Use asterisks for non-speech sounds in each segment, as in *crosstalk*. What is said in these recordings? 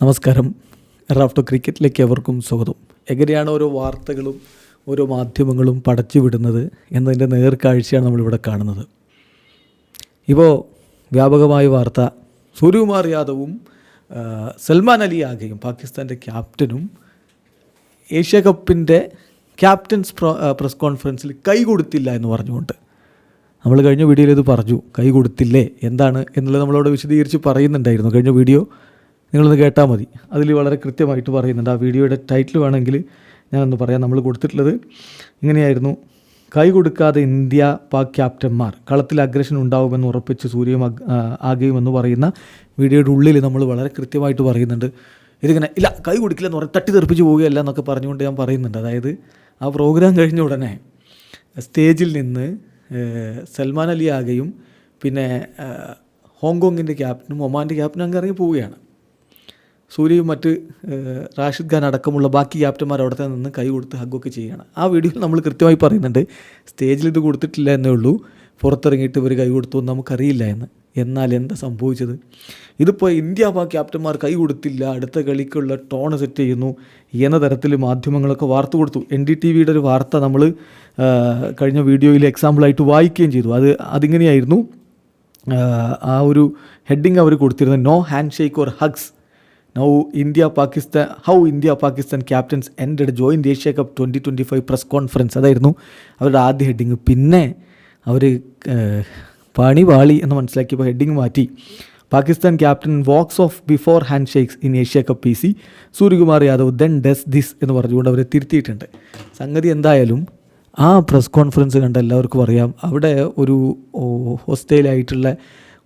നമസ്കാരം. റാഫ്റ്റോ ക്രിക്കറ്റിലേക്ക് എവർക്കും സ്വാഗതം. എങ്ങനെയാണ് ഓരോ വാർത്തകളും ഓരോ മാധ്യമങ്ങളും പടച്ചു വിടുന്നത് എന്നതിന്റെ നേർക്കാഴ്ചയാണ് നമ്മളിവിടെ കാണുന്നത്. ഇപ്പോൾ വ്യാപകമായ വാർത്ത സൂര്യകുമാർ യാദവും സൽമാൻ അലി ആകെയും പാകിസ്ഥാന്റെ ക്യാപ്റ്റനും ഏഷ്യ കപ്പിന്റെ ക്യാപ്റ്റൻസ് പ്രസ് കോൺഫറൻസിൽ കൈ കൊടുത്തില്ല എന്ന് പറഞ്ഞുകൊണ്ട്. നമ്മൾ കഴിഞ്ഞ വീഡിയോയിൽ ഇത് പറഞ്ഞു കൈ കൊടുത്തില്ലേ എന്താണ് എന്നുള്ളത് നമ്മളവിടെ വിശദീകരിച്ച് പറയുന്നുണ്ടായിരുന്നു. കഴിഞ്ഞ വീഡിയോ നിങ്ങളൊന്ന് കേട്ടാൽ മതി. അതിൽ വളരെ കൃത്യമായിട്ട് പറയുന്നുണ്ട്. ആ വീഡിയോയുടെ ടൈറ്റിൽ വേണമെങ്കിൽ ഞാനൊന്ന് പറയാം. നമ്മൾ കൊടുത്തിട്ടുള്ളത് ഇങ്ങനെയായിരുന്നു. കൈ കൊടുക്കാതെ ഇന്ത്യ പാക് ക്യാപ്റ്റന്മാർ. കളത്തിൽ അഗ്രഷൻ ഉണ്ടാവുമെന്ന് ഉറപ്പിച്ച് സൂര്യയും അഗ്- ആകുമെന്ന് പറയുന്ന വീഡിയോയുടെ ഉള്ളിൽ നമ്മൾ വളരെ കൃത്യമായിട്ട് പറയുന്നുണ്ട്. ഇതിങ്ങനെ ഇല്ല കൈ കൊടുക്കില്ലെന്ന് പറഞ്ഞ് തട്ടി തെറിപ്പിച്ച് പോവുകയല്ല എന്നൊക്കെ പറഞ്ഞുകൊണ്ട് ഞാൻ പറയുന്നുണ്ട്. അതായത് ആ പ്രോഗ്രാം കഴിഞ്ഞ ഉടനെ സ്റ്റേജിൽ നിന്ന് സൽമാൻ അലി ആകെയും പിന്നെ ഹോങ്കോങ്ങിന്റെ ക്യാപ്റ്റനും ഒമാന്റെ ക്യാപ്റ്റനും അങ്ങ് ഇറങ്ങി പോവുകയാണ്. സൂര്യയും മറ്റ് റാഷിദ് ഖാൻ അടക്കമുള്ള ബാക്കി ക്യാപ്റ്റന്മാർ അവിടെ നിന്ന് കൈ കൊടുത്ത് ഹഗ്ഗൊക്കെ ചെയ്യുകയാണ്. ആ വീഡിയോയിൽ നമ്മൾ കൃത്യമായി പറയുന്നുണ്ട് സ്റ്റേജിൽ ഇത് കൊടുത്തിട്ടില്ല എന്നേ ഉള്ളൂ പുറത്തിറങ്ങിയിട്ട് ഇവർ കൈ കൊടുത്തു നമുക്കറിയില്ല എന്ന്. എന്നാൽ എന്താ സംഭവിച്ചത്? ഇതിപ്പോൾ ഇന്ത്യ പാക് ക്യാപ്റ്റന്മാർ കൈ കൊടുത്തില്ല അടുത്ത കളിക്കുള്ള ടോൺ സെറ്റ് ചെയ്യുന്നു എന്ന തരത്തിൽ മാധ്യമങ്ങളൊക്കെ വാർത്ത കൊടുത്തു. എൻ ഡി ടി വിയുടെ ഒരു വാർത്ത നമ്മൾ കഴിഞ്ഞ വീഡിയോയിൽ എക്സാമ്പിളായിട്ട് വായിക്കുകയും ചെയ്തു. അത് അതിങ്ങനെയായിരുന്നു. ആ ഒരു ഹെഡിങ് അവർ കൊടുത്തിരുന്നത് no hand shake or hugs now India Pakistan how India Pakistan captains ended joint Asia cup twenty twenty five press conference അതായിരുന്നു അവരുടെ ആദ്യ ഹെഡിങ് പിന്നെ അവർ പണി വാളി എന്ന് മനസ്സിലാക്കിയപ്പോൾ ഹെഡിങ് മാറ്റി. Pakistan captain walks off before hand shakes in Asia cup P C Suryakumar Yadav then does this എന്ന് പറഞ്ഞുകൊണ്ട് അവരെ തിരുത്തിയിട്ടുണ്ട്. സംഗതി എന്തായാലും ആ പ്രസ് കോൺഫറൻസ് കണ്ട എല്ലാവർക്കും അറിയാം. അവിടെ ഒരു ഹോസ്റ്റൈലായിട്ടുള്ള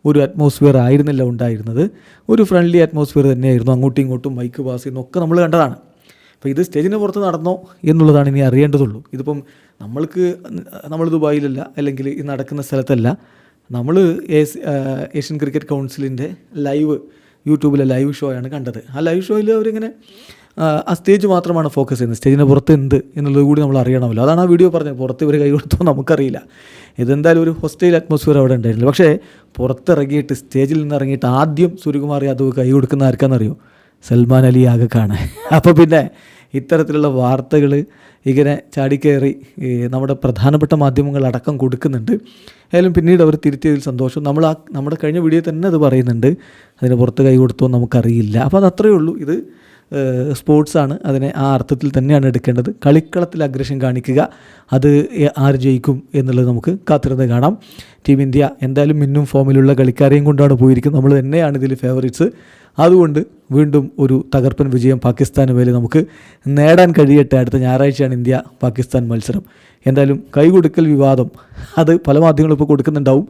ഒരു അറ്റ്മോസ്ഫിയർ ആയിരുന്നില്ല ഉണ്ടായിരുന്നത്. ഒരു ഫ്രണ്ട്ലി അറ്റ്മോസ്ഫിയർ തന്നെയായിരുന്നു. അങ്ങോട്ടും ഇങ്ങോട്ടും മൈക്ക് പാസ് ചെയ്യുന്നൊക്കെ നമ്മൾ കണ്ടതാണ്. അപ്പോൾ ഇത് സ്റ്റേജിന് പുറത്ത് നടന്നോ എന്നുള്ളതാണ് ഇനി അറിയേണ്ടതുള്ളൂ. ഇതിപ്പം നമ്മൾക്ക് നമ്മൾ ദുബായിലല്ല അല്ലെങ്കിൽ ഈ നടക്കുന്ന സ്ഥലത്തല്ല. നമ്മൾ ഏഷ്യൻ ക്രിക്കറ്റ് കൗൺസിലിന്റെ ലൈവ് യൂട്യൂബിലെ ലൈവ് ഷോയാണ് കണ്ടത്. ആ ലൈവ് ഷോയിൽ അവരിങ്ങനെ ആ, സ്റ്റേജ് മാത്രമാണ് ഫോക്കസ് ചെയ്യുന്നത്. സ്റ്റേജിന് പുറത്ത് എന്ത് എന്നുള്ളത് കൂടി നമ്മൾ അറിയണമല്ലോ. അതാണ് ആ വീഡിയോ പറഞ്ഞത്. പുറത്ത് ഇവർ കൈ കൊടുത്തോ നമുക്കറിയില്ല. ഇതെന്തായാലും ഒരു ഹോസ്റ്റൈൽ അറ്റ്മോസ്ഫിയർ അവിടെ ഉണ്ടായിരുന്നില്ല. പക്ഷേ പുറത്തിറങ്ങിയിട്ട് സ്റ്റേജിൽ നിന്ന് ഇറങ്ങിയിട്ട് ആദ്യം സൂര്യകുമാർ യാദവ് കൈ കൊടുക്കുന്ന ആർക്കാണെന്നറിയോ സൽമാൻ അലി ആകെ കാണേ *laughs* അപ്പോൾ പിന്നെ ഇത്തരത്തിലുള്ള വാർത്തകൾ ഇങ്ങനെ ചാടിക്കയറി നമ്മുടെ പ്രധാനപ്പെട്ട മാധ്യമങ്ങൾ അടക്കം കൊടുക്കുന്നുണ്ട്. ഏതായാലും പിന്നീട് അവർ തിരുത്തിയതിൽ സന്തോഷം. നമ്മൾ ആ നമ്മുടെ കഴിഞ്ഞ വീഡിയോ തന്നെ അത് പറയുന്നുണ്ട്. അതിന് പുറത്ത് കൈ കൊടുത്തോ നമുക്കറിയില്ല. അപ്പോൾ അത് അത്രയേ ഉള്ളൂ. ഇത് സ്പോർട്സാണ്. അതിനെ ആ അർത്ഥത്തിൽ തന്നെയാണ് എടുക്കേണ്ടത്. കളിക്കളത്തിൽ അഗ്രഷൻ കാണിക്കുക അത് ആര് ജയിക്കും എന്നുള്ളത് നമുക്ക് കാത്തിരുന്ന് കാണാം. ടീം ഇന്ത്യ എന്തായാലും മിന്നും ഫോമിലുള്ള കളിക്കാരെയും കൊണ്ടാണ് പോയിരിക്കുന്നത്. നമ്മൾ തന്നെയാണ് ഇതിൽ ഫേവറേറ്റ്സ് അതുകൊണ്ട് വീണ്ടും ഒരു തകർപ്പൻ വിജയം പാകിസ്ഥാന് മേലെ നമുക്ക് നേടാൻ കഴിയട്ടെ. അടുത്ത ഞായറാഴ്ചയാണ് ഇന്ത്യ പാകിസ്ഥാൻ മത്സരം. എന്തായാലും കൈകൊടുക്കൽ വിവാദം അത് പല മാധ്യമങ്ങളും ഇപ്പോൾ കൊടുക്കുന്നുണ്ടാവും.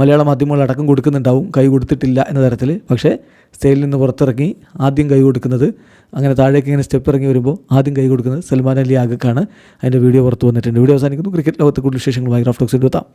മലയാള മാധ്യമങ്ങൾ അടക്കം കൊടുക്കുന്നുണ്ടാവും. കൈ കൊടുത്തിട്ടില്ല എന്ന തരത്തിൽ പക്ഷേ സ്റ്റേജിൽ നിന്ന് പുറത്തിറങ്ങി ആദ്യം കൈ കൊടുക്കുന്നത് അങ്ങനെ താഴേക്ക് ഇങ്ങനെ സ്റ്റെപ്പ് ഇറങ്ങി വരുമ്പോൾ ആദ്യം കൈ കൊടുക്കുന്നത് സൽമാൻ അലി ആഗക്കാണ്. അതിന്റെ വീഡിയോ പുറത്ത് വന്നിട്ടുണ്ട്. വീഡിയോ അവസാനിക്കുന്നു. ക്രിക്കറ്റ് ലോകത്തെ കൂടുതൽ വിശേഷങ്ങളുമായി റാഫ്റ്റോക്സിന്റെ എത്താം